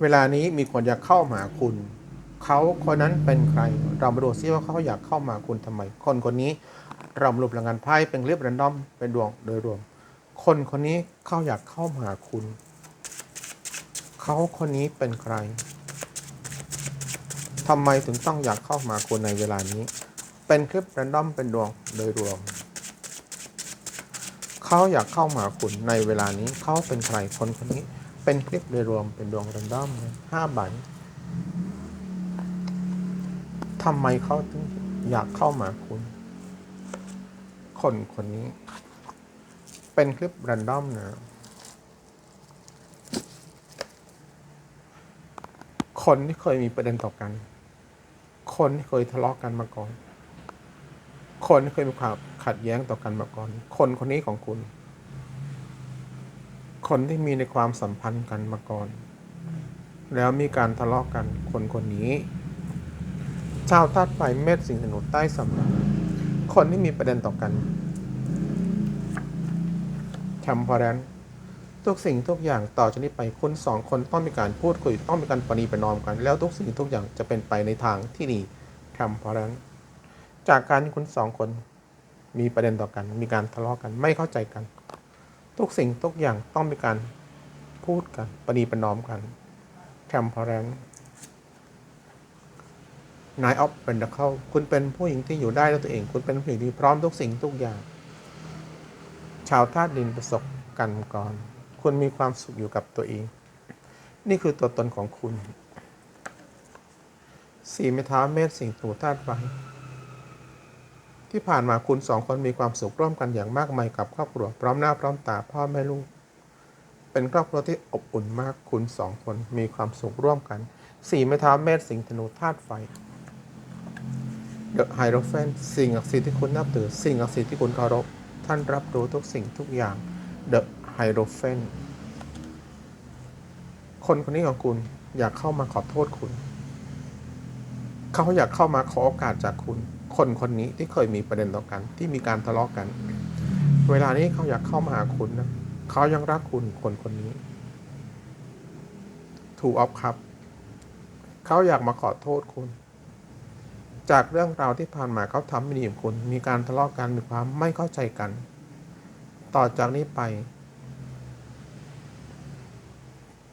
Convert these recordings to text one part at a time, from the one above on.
เวลานี้มีคนอยากเข้ามาคุณ เขาคนนั้นเป็นใคร เรามาดูซิว่าเขาอยากเข้ามาคุณทำไม คนคนนี้เรามารูปพลังงานไพ่เป็นเรียบรันดอมเป็นดวงโดยรวม คนคนนี้เขาอยากเข้ามาคุณ เขาคนนี้เป็นใครทำไมถึงต้องอยากเข้ามาคุณในเวลานี้ เป็นคลิปรันดอมเป็นดวงโดยรวมเขาอยากเข้ามาคุณในเวลานี้เขาเป็นใครคนคนนี้ เป็นคลิปโดยรวมเป็นดวงรันดอมเลยห้าใบทำไมเขาถึงอยากเข้ามาคุณ คนคนนี้ เป็นคลิปรันดอมนะ คนที่เคยมีประเด็นต่อกัน คนที่เคยทะเลาะกันมาก่อน คนที่เคยมีความขัดแย้งต่อกันมาก่อน คนคนนี้ของคุณ คนที่มีในความสัมพันธ์กันมาก่อน แล้วมีการทะเลาะกันคนคนนี้ ชาวธาตุไฟเม็ดสิงหนูใต้สำนักคนที่มีประเด็นต่อกันแคมพอแรนทุกสิ่งทุกอย่างต่อจากนี้ไปคุณสองคนต้องมีการพูดคุยต้องมีการปณีประนอมกัน แล้วทุกสิ่งทุกอย่างจะเป็นไปในทางที่ดีแคมพอแรนจากการที่คุณสองคนมีประเด็นต่อกัน มีการทะเลาะกันไม่เข้าใจกัน ทุกสิ่งทุกอย่างต้องมีการพูดกันปณีประนอมกันแคมพอแรนนายออฟเป็นดักเข้าคุณเป็นผู้หญิงที่อยู่ได้ด้วยตัวเอง คุณเป็นผู้หญิงที่พร้อมทุกสิ่งทุกอย่าง ชาวธาตุดินประสบกันก่อน คุณมีความสุขอยู่กับตัวเอง นี่คือตัวตนของคุณ สี่ไม้เท้าเมษสิงห์ถูธาตุไฟ ที่ผ่านมาคุณสองคนมีความสุขร่วมกันอย่างมากมายกับครอบครัวพร้อมหน้าพร้อมตาพ่อแม่ลูก เป็นครอบครัวที่อบอุ่นมากคุณสองคนมีความสุขร่วมกันสี่ไม้เท้าเมษสิงธนูธาตุไฟเดอะไฮโรเฟนสิ่งศักดิ์สิทธิ์ที่คุณนับถือสิ่งศักดิ์สิทธิ์ที่คุณเคารพท่านรับรู้ทุกสิ่งทุกอย่างเดอะไฮโรเฟนคนคนนี้ของคุณอยากเข้ามาขอโทษคุณ เขาอยากเข้ามาขอโอกาสจากคุณ คนคนนี้ที่เคยมีประเด็นต่อกัน ที่มีการทะเลาะกัน เวลานี้เขาอยากเข้ามาหาคุณนะเขายังรักคุณคนคนนี้ถูกออฟครับ เขาอยากมาขอโทษคุณ จากเรื่องราวที่ผ่านมาเขาทำไม่ดีกับคุณ มีการทะเลาะกันมีความไม่เข้าใจกัน ต่อจากนี้ไป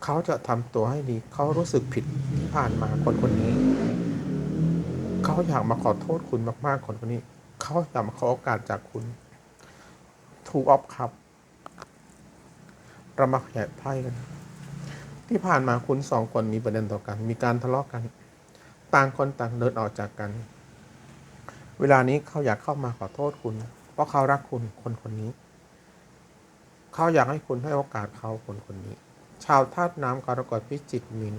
เขาจะทำตัวให้ดี เขารู้สึกผิดที่ผ่านมาคนคนนี้ เขาอยากมาขอโทษคุณมาก ๆ คนคนนี้ เขาอยากมาขอโอกาสจากคุณ ถูกออฟครับเรามาขยายไพ่กัน ที่ผ่านมาคุณสองคนมีประเด็นต่อกัน มีการทะเลาะกัน ต่างคนต่างเดินออกจากกัน เวลานี้เขาอยากเข้ามาขอโทษคุณ เพราะเขารักคุณคนคนนี้ เขาอยากให้คุณให้โอกาสเขาคนคนนี้ ชาวธาตุน้ำกรกฎพิจิกมิน